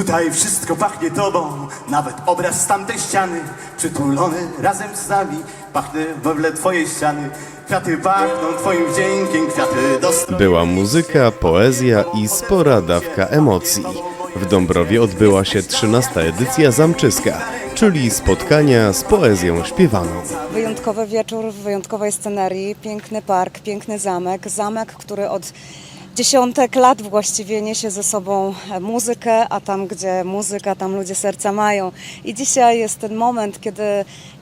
Tutaj wszystko pachnie tobą, nawet obraz z tamtej ściany, przytulony razem z nami, pachnę weble twojej ściany. Kwiaty pachną twoim wdziękiem, kwiaty do. Była muzyka, poezja i spora dawka emocji. W Dąbrowie odbyła się 13. edycja Zamczyska, czyli spotkania z poezją śpiewaną. Wyjątkowy wieczór w wyjątkowej scenerii, piękny park, piękny zamek. Zamek, który od dziesiątek lat właściwie niesie ze sobą muzykę, a tam gdzie muzyka, tam ludzie serca mają. I dzisiaj jest ten moment, kiedy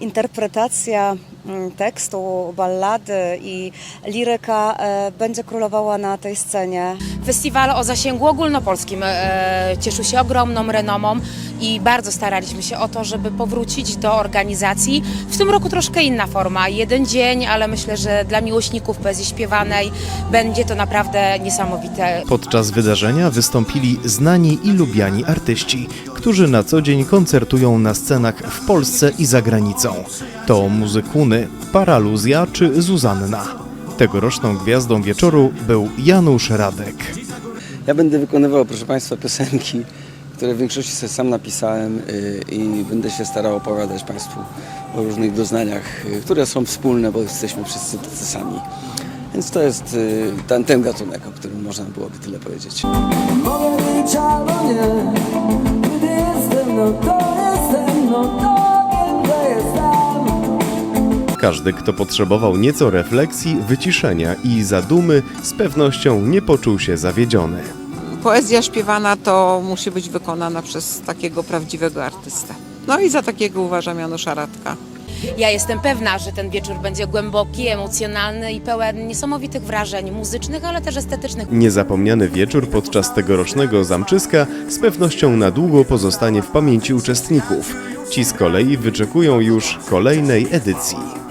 interpretacja mm, tekstu, ballady i liryka e, będzie królowała na tej scenie. Festiwal o zasięgu ogólnopolskim e, cieszył się ogromną renomą i bardzo staraliśmy się o to, żeby powrócić do organizacji. W tym roku troszkę inna forma, jeden dzień, ale myślę, że dla miłośników poezji śpiewanej będzie to naprawdę niesamowite. Podczas wydarzenia wystąpili znani i lubiani artyści, którzy na co dzień koncertują na scenach w Polsce i za granicą. To muzykuny, Paraluzja czy Zuzanna. Tegoroczną gwiazdą wieczoru był Janusz Radek. Ja będę wykonywał, proszę Państwa, piosenki, które w większości sobie sam napisałem y, i będę się starał opowiadać Państwu o różnych doznaniach, y, które są wspólne, bo jesteśmy wszyscy tacy sami. Więc to jest y, ten, ten gatunek, o którym można byłoby tyle powiedzieć. Mogę być albo nie Gdy jestem, no to jestem No to wiem, że jestem Każdy, kto potrzebował nieco refleksji, wyciszenia i zadumy, z pewnością nie poczuł się zawiedziony. poezja śpiewana to musi być wykonana przez takiego prawdziwego artystę. No i za takiego uważam Janusza Radka. Ja jestem pewna, że ten wieczór będzie głęboki, emocjonalny i pełen niesamowitych wrażeń muzycznych, ale też estetycznych. Niezapomniany wieczór podczas tegorocznego zamczyska z pewnością na długo pozostanie w pamięci uczestników. Ci z kolei wyczekują już kolejnej edycji.